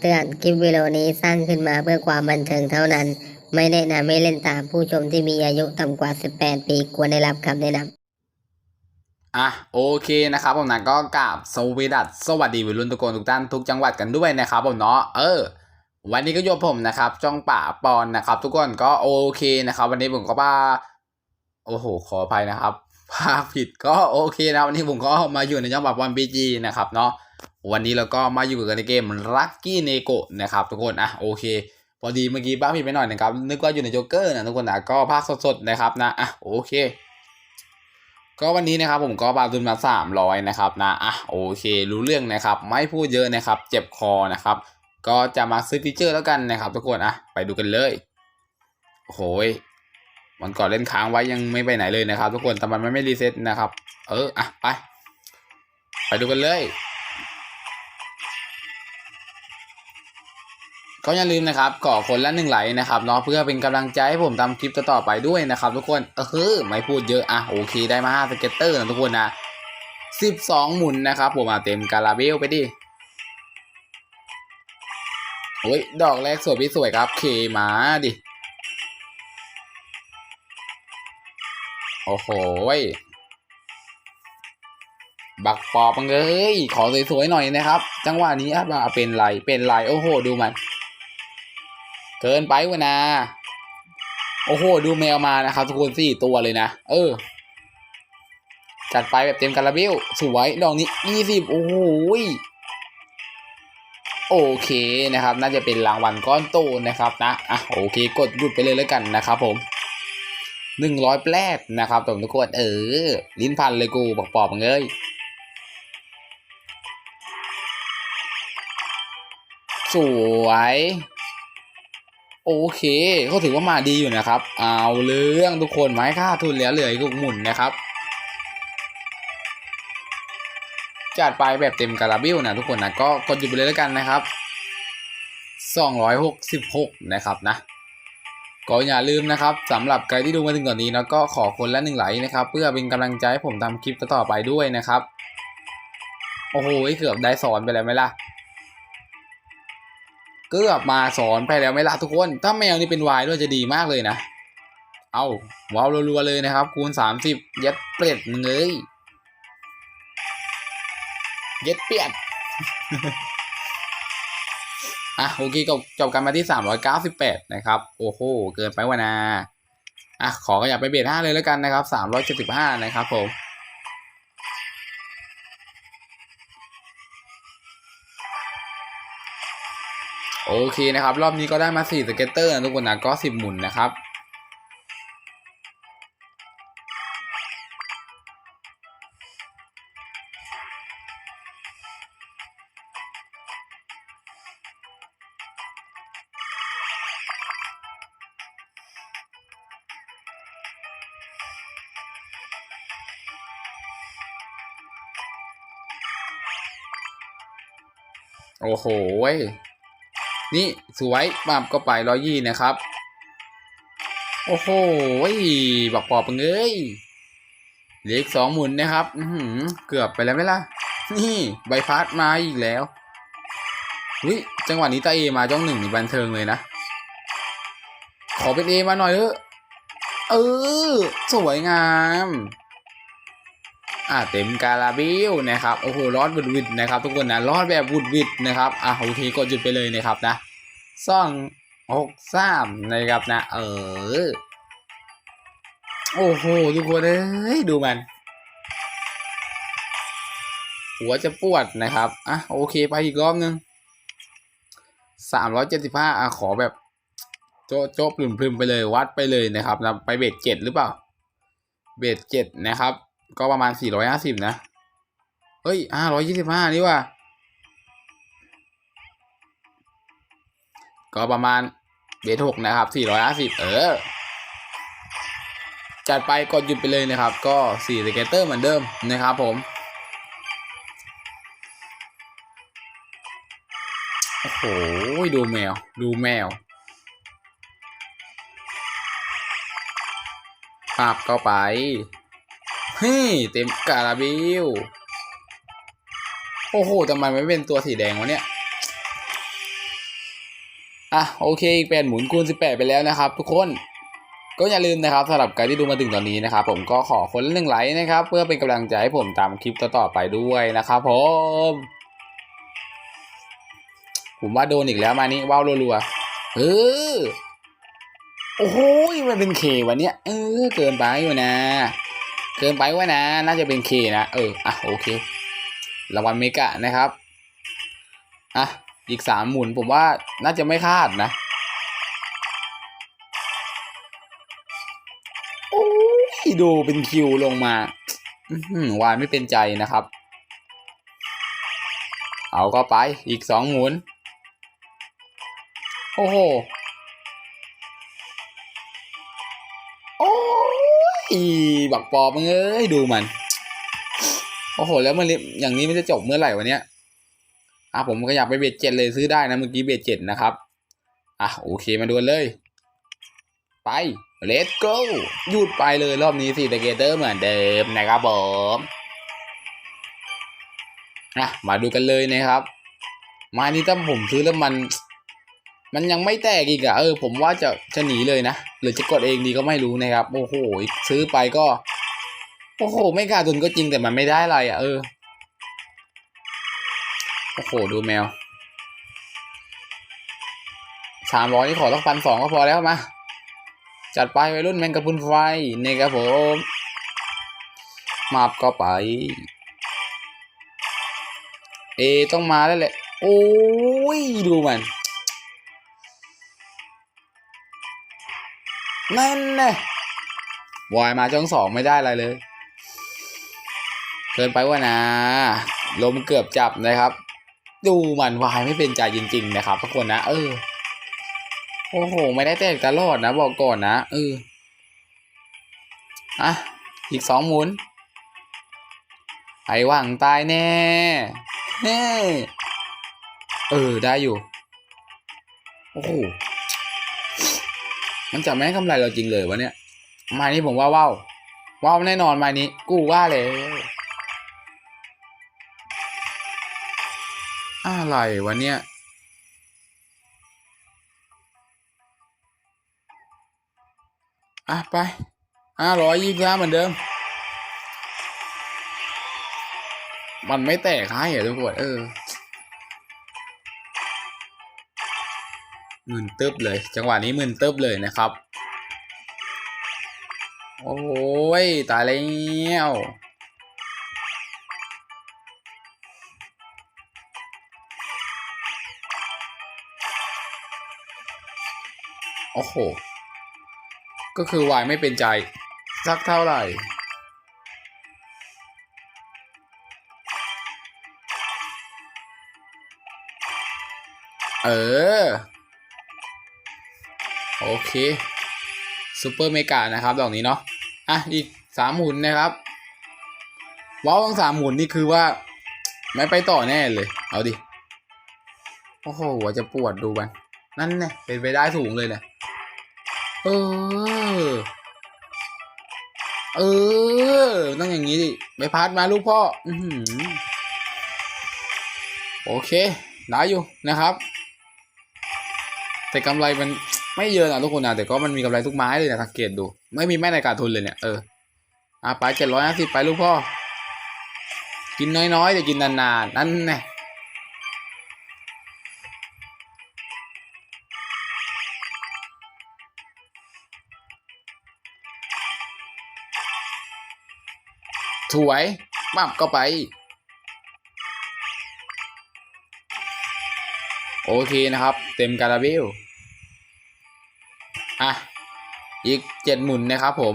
คำเตือน คลิปวิดีโอนี้สร้างขึ้นมาเพื่อความบันเทิงเท่านั้น ไม่แนะนำให้เล่นตามผู้ชมที่มีอายุต่ำกว่า 18 ปีควรได้รับคำแนะนำอะโอเคนะครับผมนะก็กราบสวีดัสสวัสดีวัยรุ่นทุกคนทุกท่านทุกจังหวัดกันด้วยนะครับผมเนาะเออ วันนี้ก็โยบผมนะครับจ้องป่าปอนนะครับ ทุกคนก็โอเคนะครับ วันนี้ผมก็ว่าโอ้โหขออภัยนะครับภาผิดก็โอเคนะวันนี้ผมก็มาอยู่ในจังหวัดวันบีจีนะครับเนาะ วันนี้เราก็มาอยู่กันในเกมลัคกี้เนโกะนะครับทุกคนอะโอเค พอดีเมื่อกี้บ้าผิดไปหน่อยนะครับนึกว่าอยู่ในโจ๊กเกอร์นะทุกคนนะก็ภาคสดๆนะครับนะอะโอเค ก็วันนี้นะครับผมก็บาดุนมา 300 นะครับนะอะโอเค รู้เรื่องนะครับ ไม่พูดเยอะนะครับ เจ็บคอนะครับ ก็จะมาซื้อฟีเจอร์แล้วกันนะครับทุกคนอะไปดูกันเลยโอ้โหยวันก่อนเล่นค้างไว้ยังไม่ไปไหนเลยนะครับ ทุกคนแต่มันไม่รีเซ็ตนะครับ เอออะไป ไปดูกันเลย ก็อย่าลืมนะครับก่อคนละหนึ่งไหลนะครับเนาะเพื่อเป็นกำลังใจให้ผมทำคลิปต่อๆไปด้วยนะครับทุกคนเออไม่พูดเยอะอะโอเคได้มาห้าสเก็ตเตอร์นะทุกคนนะสิบสองหมุนนะครับผมมาเต็มการาเบลไปดิโอ้ยดอกแรกสวยพี่สวยครับเคมาดิโอ้โหยบักปอบังเลยขอสวยๆหน่อยนะครับ จังหวะนี้อะมาเป็นไรเป็นไรโอ้โห ดูมัน เกินไปวะนะโอ้โห ดูแมวมานะครับทุกคนสี่ตัวเลยนะ เออ จัดไปแบบเต็มคาราเบลสวยดอกนี้ยี่สิบโอ้โหโอเคนะครับ น่าจะเป็นรางวัลก้อนโตนะครับนะอะโอเค กดหยุดไปเลยแล้วกันนะครับผมหนึ่งร้อยแปลกนะครับทุกคนเออ ลิ้นพันเลยกูบอกปอบมึงเอ้ยสวย โอเค ก็ถือว่ามาดีอยู่นะครับ เอาเรื่องทุกคนไม้ค่าทุนแล้วเหลืออีกหมุนนะครับ จัดไปแบบเต็มการาบิลนะทุกคนนะก็กดหยุดไปเลยแล้วกันนะครับ266 นะครับนะก็อย่าลืมนะครับสำหรับใครที่ดูมาถึงตอนนี้นะก็ขอคนละหนึ่งไลค์นะครับ เพื่อเป็นกำลังใจให้ผมทำคลิปต่อไปด้วยนะครับ โอ้โหเกือบได้สอนไปแล้วไหมล่ะ เกือบมาสอนไปแล้วไม่ละทุกคน ถ้าแมวนี่เป็นวายด้วยจะดีมากเลยนะ เอาว้าวรัวๆเลยนะครับ คูณสามสิบเย็ดเปรียดมึงเลยเย็ดเปียดอะโอเคจบจบกันมาที่สามร้อยเก้าสิบแปดนะครับ โอ้โห เกินไปวะนาอะขอขยับไปเบียดห้าเลยแล้วกันนะครับสามร้อยเจ็ดสิบห้านะครับผม โอเคนะครับ รอบนี้ก็ได้มา4สเก็ตเตอร์นะทุกคนนะก็10หมุนนะครับโอ้โหเว้ย นี่สวยปั๊บก็ไปร้อยยี่นะครับ โอ้โหบอกปอบเอ้ยเหลืออีกสองหมุนนะครับอืเกือบไปแล้วไหมล่ะ นี่ใบพัดมาอีกแล้ววิจังหวะนี้ตาเอมาจ้องหนึ่งนี่บันเทิงเลยนะ ขอเป็นเอมาหน่อยเถอะเออ สวยงาม อ่าเต็มการาบิลนะครับโอ้โหรอดบุดวิดนะครับทุกคนนะรอดแบบบุดวิดนะครับอะโอเคกดหยุดไปเลยนะครับนะซ่องหกสามนะครับนะ เออโอ้โหทุกคนเอ้ยดูมัน หัวจะปวดนะครับอะโอเคไปอีกรอบนึงสามร้อยเจ็ดสิบห้าอะขอแบบโจ๊ะโจ๊ะพลึมๆไปเลยวัดไปเลยนะครับนะไปเบสเจ็ดหรือเปล่า เบสเจ็ดนะครับ ก็ประมาณ450นะ เฮ้ย525นี่ว่ะก็ประมาณเบสหกนะครับ450เออ จัดไปกดหยุดไปเลยนะครับ ก็4สเกตเตอร์เหมือนเดิมนะครับผมโอ้โห ดูแมว ดูแมว ภาพก็ไป เฮ้ยเต็มการาบิลโอ้โหทำไมไม่เป็นตัวสีแดงวะเนี่ย อะโอเคอีกแปดหมุนคูณสิบแปดไปแล้วนะครับ ทุกคน ก็อย่าลืมนะครับสำหรับใครที่ดูมาถึงตอนนี้นะครับ ผมก็ขอคนละหนึ่งไลค์นะครับ เพื่อเป็นกำลังใจให้ผมตามคลิปต่อๆไปด้วยนะครับผมผมว่าโดนอีกแล้วมานี้ว้าวรัวๆเออโอ้โหมันเป็นเควันเนี้ยเออเกินไปอยู่นะ เกินไปวะนะ น่าจะเป็นเคนะ เออ อะ โอเค รางวัลเมกะนะครับ อะ อีกสามหมุนผมว่าน่าจะไม่คาดนะโอ้ยดูเป็นคิวลงมาอืวายไม่เป็นใจนะครับ เอาก็ไป อีกสองหมุน โอ้โห โอ้ ยบักปอบมึงเอ้ยดูมัน โอ้โห แล้วมันอย่างนี้มันจะจบเมื่อไหร่วะเนี้ยอะผมก็อยากไปเบ็ดเจ็ดเลยซื้อได้นะเมื่อกี้เบ็ดเจ็ดนะครับ อะโอเคมาดูเลย ไป let's go หยุดไปเลยรอบนี้สิตะเกเตอร์เหมือนเดิมนะครับผมอะมาดูกันเลยนะครับ มานี่ถ้าผมซื้อแล้วมัน มันยังไม่แตกอีกอะเออ ผมว่าจะจะหนีเลยนะ หรือจะกดเองดีก็ไม่รู้นะครับ โอ้โห ซื้อไปก็ โอ้โห ไม่ขาดทุนก็จริงแต่มันไม่ได้อะไรอะเออ โอ้โห ดูแมวสามร้อยนี่ขอต้องพันสองก็พอแล้วมา จัดไปวัยรุ่นแมงกะพุนไฟนะครับผมมาบก็ไป เอต้องมาแล้วแหละ โอ้ย ดูมัน นั่นแน่วายมาจ้องสองไม่ได้อะไรเลย เกินไปว่านะ ลมเกือบจับนะครับ ดูมันวายไม่เป็นใจจริง ๆ นะครับทุกคนนะ เออ โอ้โห ไม่ได้แตกตลอดนะ บอกก่อนนะ เออ อะ อีกสองหมุน ไอ้หวังตายแน่เฮ้เออ ได้อยู่ โอ้โห มันจะไม่ให้กำไรเราจริงเลยวะเนี่ยม้นี้ผมว่าว้าวว้าวแน่นอนม้นี้ กูว่าเลย อะไรวะเนี่ยอะไปห้าร้อยยี่สิบห้าเหมือนเดิม มันไม่แตกให้เหรอทุกคนเออ หมื่นตึบเลย จังหวะนี้หมื่นตึบเลยนะครับ โอ้ยตายแล้วโอ้โห ก็คือวายไม่เป็นใจ สักเท่าไหร่ เออ โอเคซูเปอร์เมกานะครับดอกนี้เนาะอะอีกสามหมุนนะครับว้าวต้งสามหมุนนี่คือว่า ไม่ไปต่อแน่เลย เอาดิ โอ้โหวจะปวดดูมันนั่นแน่เป็นไปได้สูงเลยเนี่ยเออ เออ ต้องอย่างนี้ดิไปพัดมาลูกพ่อ อือหือโอเคได้อยู่นะครับ แต่กำไรมัน ไม่เยอะนะทุกคนนะแต่ก็มันมีกำไรทุกไม้เลยนะสังเกตดู ไม่มีแม่ในการทุนเลยเนี่ยเอออะไปเจ็ดร้อยห้าสิบไปลูกพ่อ กินน้อยๆแต่กินนานๆนั่นแน่ถวยปั๊บก็ไป โอเคนะครับ เต็มการาเบล อะ อีกเจ็ดหมุนนะครับผม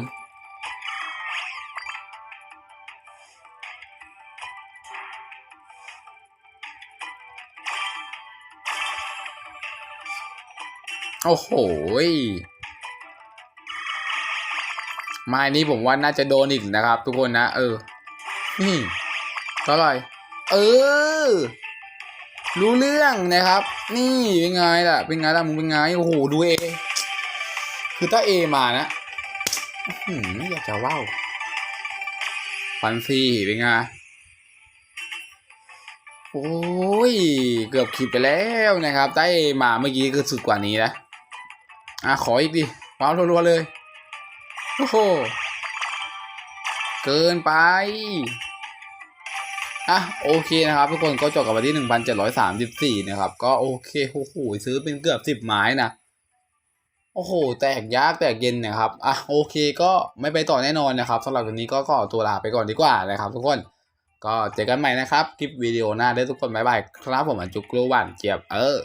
โอ้โหยไม้นี้ผมว่าน่าจะโดนอีกนะครับ ทุกคนนะ เออ นี่เท่าไหร่เออ รู้เรื่องนะครับ นี่เป็นไงล่ะ เป็นไงล่ะมึงเป็นไง โอ้โห ดูเอ คือถ้าเอมานะอื้อหืออยากจะว่าวฟันซีเป็นไง โอ้ย เกือบขีดไปแล้วนะครับได้มาเมื่อกี้คือสุดกว่านี้นะอะขออีกดิว้าวรัวๆเลย โอ้โห เกินไปอะโอเคนะครับทุกคนก็จบกับวันที่หนึ่งพันเจ็ดร้อยสามสิบสี่นะครับ ก็โอเคโอ้โหซื้อเป็นเกือบสิบไม้นะ โอ้โห แตกยากแตกเย็นนะครับ อะโอเคก็ไม่ไปต่อแน่นอนนะครับสำหรับวันนี้ก็ขอตัวลาไปก่อนดีกว่านะครับ ทุกคน ก็เจอกันใหม่นะครับคลิปวิดีโอหน้าได้ทุกคนบ๊ายบายครับผมอันจุกรูหวานเจียบเออ